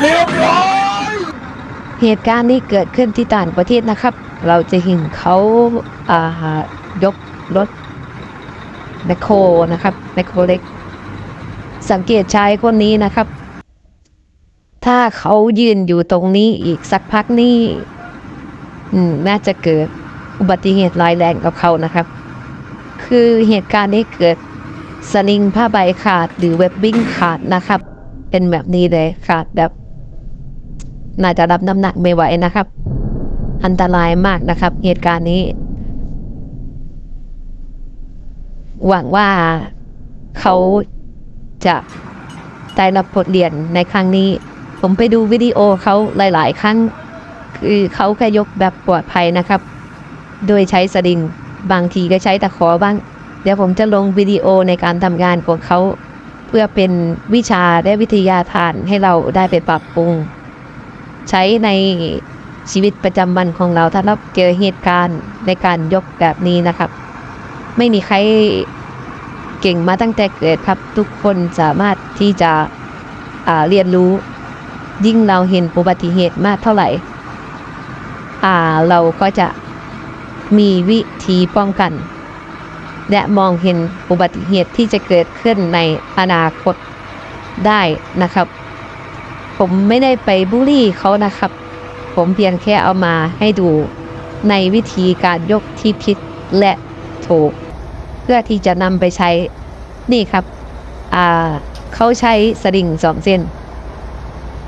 เรียบร้อยเหตุการณ์นี้เกิดขึ้นที่ต่างประเทศนะครับ เราจะเห็นเขาอ่ายกรถแมคโครนะครับแมคโครเล็ก สังเกตชายคนนี้นะครับ ถ้าเขายืนอยู่ตรงนี้อีกสักพักนี่น่าจะเกิดอุบัติเหตุร้ายแรงกับเขานะครับ คือเหตุการณ์นี้เกิดสลิงผ้าใบขาดหรือเว็บบิ้งขาดนะครับ เป็นแบบนี้เลยขาดแบบน่าจะรับน้ำหนักไม่ไหวนะครับ อันตรายมากนะครับ เหตุการณ์นี้ หวังว่าเขาจะได้รับบทเรียนในครั้งนี้ ผมไปดูวิดีโอเขาหลาย ๆ ครั้ง คือเขาแค่ยกแบบปลอดภัยนะครับ โดยใช้สลิงบางทีก็ใช้ตะขอบ้าง เดี๋ยวผมจะลงวิดีโอในการทำงานของเขา เพื่อเป็นวิชาและวิทยาทานให้เราได้ไปปรับปรุง ใช้ในชีวิตประจำวันของเราถ้าเราเจอเหตุการณ์ในการยกแบบนี้นะครับ ไม่มีใครเก่งมาตั้งแต่เกิดครับ ทุกคนสามารถที่จะเรียนรู้ ยิ่งเราเห็นอุบัติเหตุมากเท่าไหร่เราก็จะมีวิธีป้องกัน และมองเห็นอุบัติเหตุที่จะเกิดขึ้นในอนาคตได้นะครับ ผมไม่ได้ไปบูลลี่เขานะครับ ผมเพียงแค่เอามาให้ดูในวิธีการยกที่ผิดและถูก เพื่อที่จะนำไปใช้นี่ครับเขาใช้สลิงสองเส้น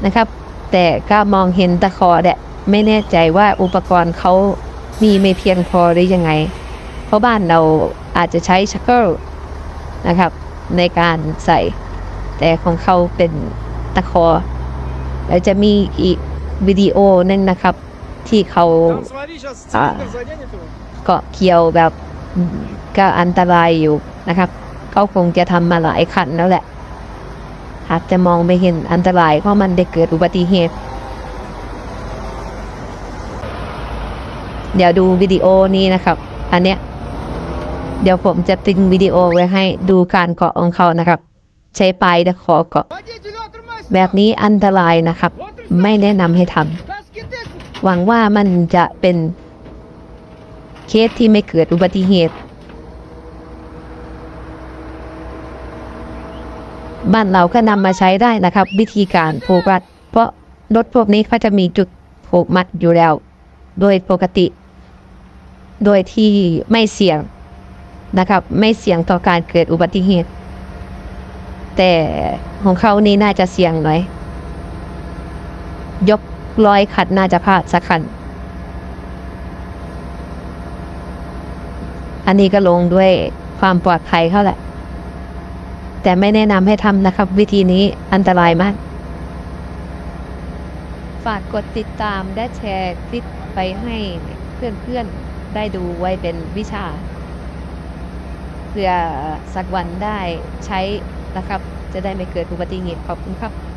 นะครับ แต่ก็มองเห็นตะขอแหละไม่แน่ใจว่าอุปกรณ์เขามีไม่เพียงพอหรือยังไง เพราะบ้านเรา อาจจะใช้ชักเกิลนะครับในการใส่ แต่ของเขาเป็นตะคอ แล้วจะมีอีกวิดีโอนั่นนะครับ ที่เขาเกาะเกี่ยวแบบก็อันตรายอยู่นะครับ เขาคงจะทำมาหลายขั้นแล้วแหละอาจจะมองไม่เห็นอันตรายเพราะมันได้เกิดอุบัติเหตุ เดี๋ยวดูวิดีโอนี้นะครับ อันเนี้ย เดี๋ยวผมจะติงวิดีโอไว้ให้ดูการเกาะของเขานะครับ ใช้ปลายตะขอเกาะ แบบนี้อันตรายนะครับ ไม่แนะนำให้ทำหวังว่ามันจะเป็นเคสที่ไม่เกิดอุบัติเหตุ บ้านเราก็นำมาใช้ได้นะครับ วิธีการผูกมัด เพราะรถพวกนี้เขาจะมีจุดผูกมัดอยู่แล้ว โดยปกติ โดยที่ไม่เสี่ยง นะครับไม่เสี่ยงต่อการเกิดอุบัติเหตุ แต่ของเขานี่น่าจะเสี่ยงหน่อย ยกร้อยขัดน่าจะพลาดสักคัน อันนี้ก็ลงด้วยความปลอดภัยเขาแหละ แต่ไม่แนะนำให้ทำนะครับ วิธีนี้อันตรายมาก ฝากกดติดตามและแชร์คลิปไปให้เพื่อนๆได้ดูไว้เป็นวิชา เพื่อสักวันได้ใช้นะครับ จะได้ไม่เกิดอุบัติเหตุขอบคุณครับ